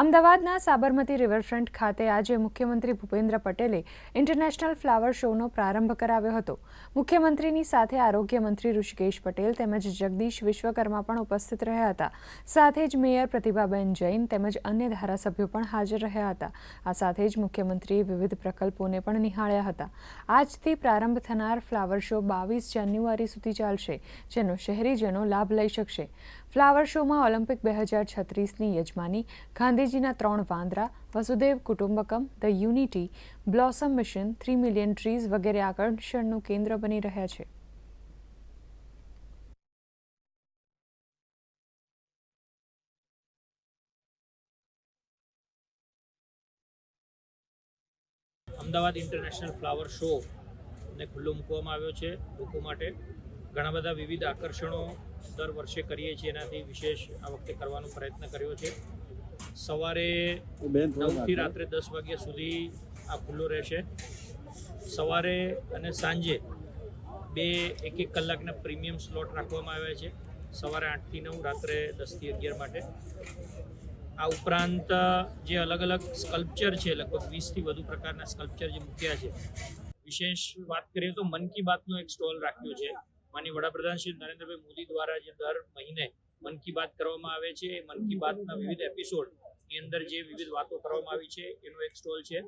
અમદાવાદના સાબરમતી રિવરફ્રન્ટ ખાતે આજે મુખ્યમંત્રી ભૂપેન્દ્ર પટેલે ઇન્ટરનેશનલ ફ્લાવર શોનો પ્રારંભ કરાવ્યો હતો. મુખ્યમંત્રીની સાથે આરોગ્ય મંત્રી ઋષિકેશ પટેલ તેમજ જગદીશ વિશ્વકર્મા પણ ઉપસ્થિત રહ્યા હતા. સાથે જ મેયર પ્રતિભાબેન જૈન તેમજ અન્ય ધારાસભ્યો પણ હાજર રહ્યા હતા. આ સાથે જ મુખ્યમંત્રીએ વિવિધ પ્રકલ્પોને પણ નિહાળ્યા હતા. આજથી પ્રારંભ થનાર ફ્લાવર શો બાવીસ જાન્યુઆરી સુધી ચાલશે, જેનો શહેરીજનો લાભ લઈ શકશે. ફ્લાવર શોમાં ઓલિમ્પિક બે હજાર છત્રીસની યજમાની, ગાંધીજીના ત્રણ વાંદરા, વસુદેવ કુટુંબકમ, the unity, blossom mission, three million trees વગેરે આકર્ષણનું કેન્દ્ર બની રહ્યા છે. અમદાવાદ ઇન્ટરનેશનલ ફ્લાવર શો ને ખુલ્લો મૂકવામાં આવ્યો છે લોકો માટે. ઘણા બધા વિવિધ આકર્ષણો દર વર્ષે કરીએ છીએ, એનાથી વિશેષ આ વખતે કરવાનો પ્રયત્ન કર્યો છે. સવારે નવથી રાત્રે દસ વાગ્યા સુધી આ ખુલ્લો રહેશે. સવારે અને સાંજે બે એક એક કલાકના પ્રીમિયમ સ્લોટ રાખવામાં આવ્યા છે, સવારે આઠથી નવ, રાત્રે દસથી અગિયાર માટે. આ ઉપરાંત જે અલગ અલગ સ્કલ્પચર છે, લગભગ વીસથી વધુ પ્રકારના સ્કલ્પચર જે મૂક્યા છે. વિશેષ વાત કરીએ તો મન કી બાતનો એક સ્ટોલ રાખ્યો છે. માનીય વડાપ્રધાન શ્રી નરેન્દ્રભાઈ મોદી દ્વારા જે દર મહિને મન કી બાત કરવામાં આવે છે મન કી બાતના વિવિધ એપિસોડની અંદર જે વિવિધ વાતો કરવામાં આવી છે, એનો એક સ્ટોલ છે.